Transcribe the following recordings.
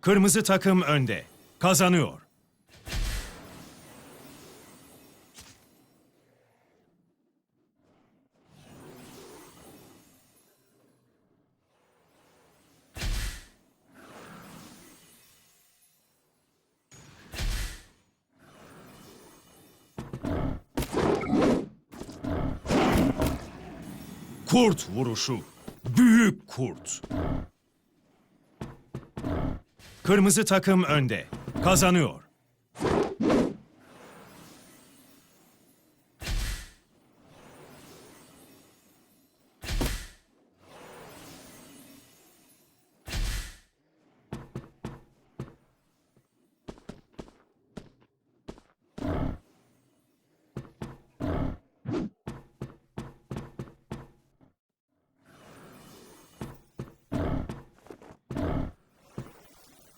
Kırmızı takım önde. Kazanıyor. Kurt vuruşu. Büyük kurt. Kırmızı takım önde. Kazanıyor.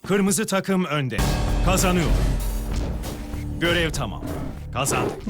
Kırmızı takım önde. Kazanıyor. Görev tamam. Kazandık.